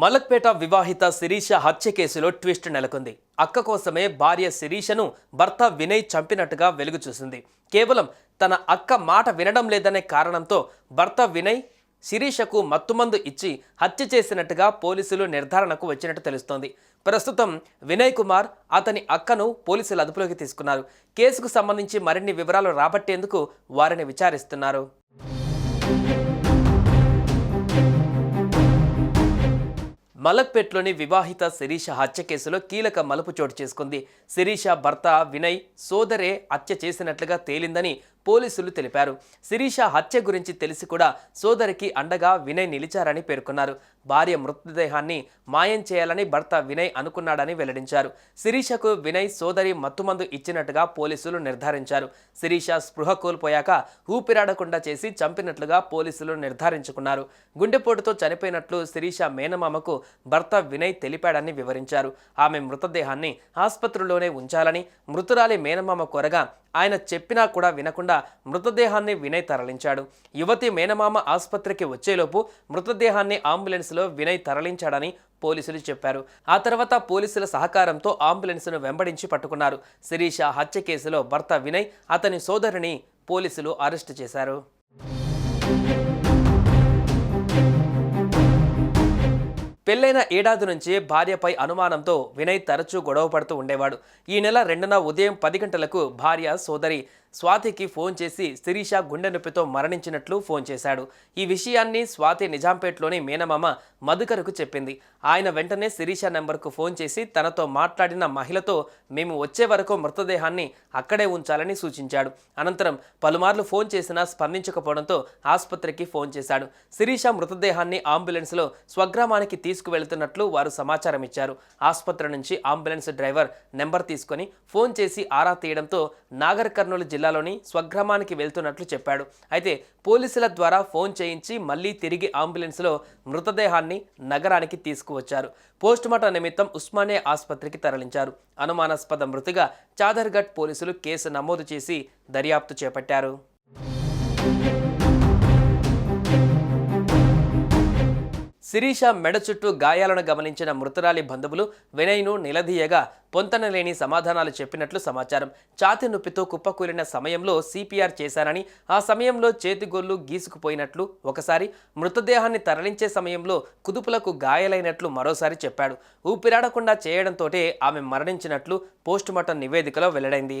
Malakpet వివాహిత శిరీష హత్య కేసులో ట్విస్ట్ నెలకొంది. అక్క కోసమే భార్య శిరీషను భర్త వినయ్ చంపినట్టుగా వెలుగు చూసింది. కేవలం తన అక్క మాట వినడం లేదనే కారణంతో భర్త వినయ్ శిరీషకు మత్తుమందు ఇచ్చి హత్య చేసినట్టుగా పోలీసులు నిర్ధారణకు వచ్చినట్టు తెలుస్తోంది. ప్రస్తుతం వినయ్ కుమార్ అతని అక్కను పోలీసులు అదుపులోకి తీసుకున్నారు. కేసుకు సంబంధించి మరిన్ని వివరాలు రాబట్టేందుకు వారిని విచారిస్తున్నారు. మలక్పేట్లోని వివాహిత శిరీష హత్య కేసులో కీలక మలుపు చోటు చేసుకుంది. శిరీష భర్త వినయ్ సోదరే హత్య చేసినట్లుగా తేలిందని పోలీసులు తెలిపారు. శిరీష హత్య గురించి తెలిసి కూడా సోదరికి అండగా వినయ్ నిలిచారని పేర్కొన్నారు. భార్య మృతదేహాన్ని మాయం చేయాలని భర్త వినయ్ అనుకున్నాడని వెల్లడించారు. శిరీషకు వినయ్ సోదరి మత్తుమందు ఇచ్చినట్టుగా పోలీసులు నిర్ధారించారు. శిరీష స్పృహ కోల్పోయాక ఊపిరాడకుండా చేసి చంపినట్లుగా పోలీసులు నిర్ధారించుకున్నారు. గుండెపోటుతో చనిపోయినట్లు శిరీష మేనమామకు భర్త వినయ్ తెలిపాడని వివరించారు. ఆమె మృతదేహాన్ని ఆసుపత్రిలోనే ఉంచాలని మృతురాలి మేనమామ కోరగా ఆయన చెప్పినా కూడా వినకుండా మృతదేహాన్ని వినయ్ తరలించాడు. యువతి మేనమామ ఆసుపత్రికి వచ్చేలోపు మృతదేహాన్ని అంబులెన్స్ అంబులెన్స్లో వినయ్ తరలించాడని పోలీసులు చెప్పారు. ఆ తర్వాత పోలీసుల సహకారంతో అంబులెన్స్ను వెంబడించి పట్టుకున్నారు. శిరీష హత్య కేసులో భర్త వినయ్ అతని సోదరిని పోలీసులు అరెస్టు చేశారు. పెళ్ళైన ఏడాది నుంచి భార్యపై అనుమానంతో వినయ్ తరచూ గొడవ పడుతూ ఉండేవాడు. ఈ నెల రెండున ఉదయం పది గంటలకు భార్య సోదరి స్వాతికి ఫోన్ చేసి శిరీష గుండె నొప్పితో మరణించినట్లు ఫోన్ చేశాడు. ఈ విషయాన్ని స్వాతి నిజాంపేట్లోని మేనమామ మధుకర్కు చెప్పింది. ఆయన వెంటనే శిరీష నెంబర్కు ఫోన్ చేసి తనతో మాట్లాడిన మహిళతో మేము వచ్చే వరకు మృతదేహాన్ని అక్కడే ఉంచాలని సూచించాడు. అనంతరం పలుమార్లు ఫోన్ చేసినా స్పందించకపోవడంతో ఆసుపత్రికి ఫోన్ చేశాడు. శిరీష మృతదేహాన్ని అంబులెన్స్లో స్వగ్రామానికి తీసుకువెళ్తున్నట్లు వారు సమాచారం ఇచ్చారు. ఆసుపత్రి నుంచి అంబులెన్స్ డ్రైవర్ నెంబర్ తీసుకొని ఫోన్ చేసి ఆరా తీయడంతో నాగర్ కర్నూలు జిల్లాలోని స్వగ్రామానికి వెళ్తున్నట్లు చెప్పాడు. అయితే పోలీసుల ద్వారా ఫోన్ చేయించి మళ్ళీ తిరిగి అంబులెన్స్లో మృతదేహాన్ని నగరానికి తీసుకువచ్చారు. పోస్టుమార్టం నిమిత్తం ఉస్మానియా ఆసుపత్రికి తరలించారు. అనుమానాస్పద మృతిగా చాదర్ఘట్ పోలీసులు కేసు నమోదు చేసి దర్యాప్తు చేపట్టారు. శిరీష మెడ చుట్టూ గాయాలను గమనించిన మృతురాలి బంధువులు వినయ్ను నిలదీయగా పొంతనలేని సమాధానాలు చెప్పినట్లు సమాచారం. ఛాతి నొప్పితో కుప్పకూలిన సమయంలో సిపిఆర్ చేశారని ఆ సమయంలో చేతిగోళ్ళు గీసుకుపోయినట్లు ఒకసారి మృతదేహాన్ని తరలించే సమయంలో కుదుపులకు గాయాలైనట్లు మరోసారి చెప్పాడు. ఊపిరాడకుండా చేయడంతోటే ఆమె మరణించినట్లు పోస్టుమార్టం నివేదికలో వెల్లడైంది.